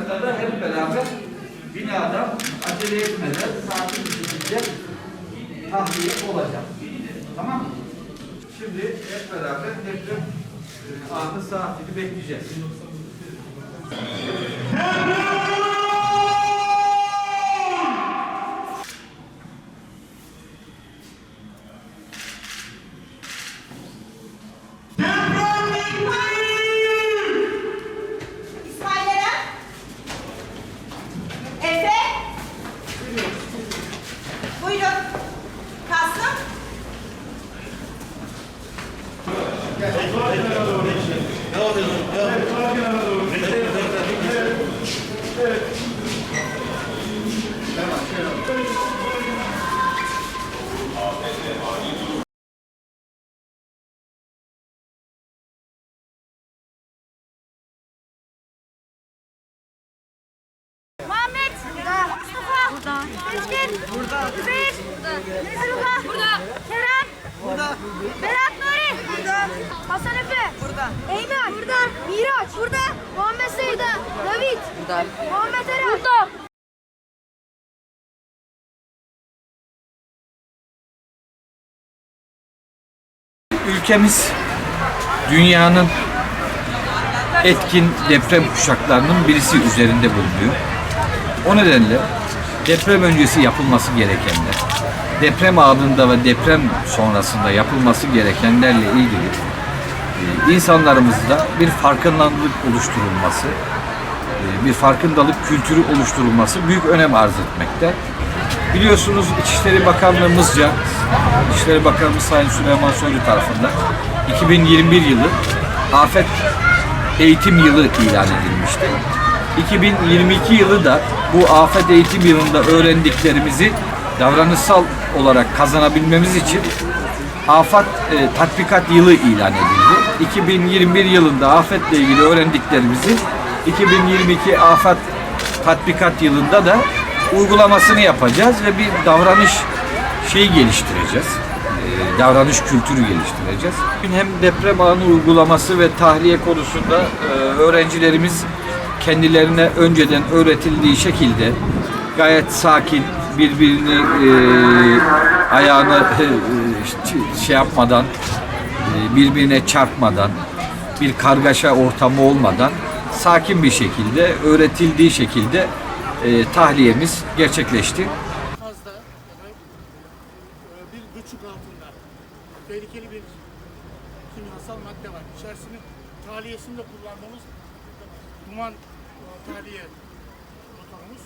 da hep beraber binadan acele etmeden sakin bir şekilde tahliye olacak. Tamam mı? Şimdi hep beraber deprem e, anı saatini bekleyeceğiz. İsmail Eren. Efe. Buyurun. Kasım. Muhammed. Burada. Mustafa. Burada. Ezgin. Burada. Üzeyir. Burada. Nezrullah. Burada. Kerem. Burada. Berat. Hasan Efe. Burada. Eymen. Burada. Miraç. Burada. Muhammed Seyda. David. Burada. Muhammed Eren. Burada. Ülkemiz dünyanın etkin deprem kuşaklarının birisi üzerinde bulunuyor. O nedenle deprem öncesi yapılması gerekenler, deprem anında ve deprem sonrasında yapılması gerekenlerle ilgili insanlarımızda bir farkındalık oluşturulması, e, bir farkındalık kültürü oluşturulması büyük önem arz etmekte. Biliyorsunuz İçişleri Bakanlığımızca, İçişleri Bakanımız Sayın Süleyman Soylu tarafından 2021 yılı afet eğitim yılı ilan edilmişti. 2022 yılı da bu afet eğitim yılında öğrendiklerimizi davranışsal olarak kazanabilmemiz için afet e, tatbikat yılı ilan edildi. 2021 yılında afetle ilgili öğrendiklerimizi 2022 afet tatbikat yılında da uygulamasını yapacağız ve bir davranış şeyi geliştireceğiz. E, davranış kültürü geliştireceğiz. Hem deprem anı uygulaması ve tahliye konusunda e, öğrencilerimiz kendilerine önceden öğretildiği şekilde gayet sakin, birbirini e, ayağını e, şey yapmadan, birbirine çarpmadan, bir kargaşa ortamı olmadan sakin bir şekilde, öğretildiği şekilde e, tahliyemiz gerçekleşti. fazla bir buçuk altında tehlikeli bir kimyasal madde var. İçerisinde tahliyesinde kullandığımız duman e, tahliye motorumuz.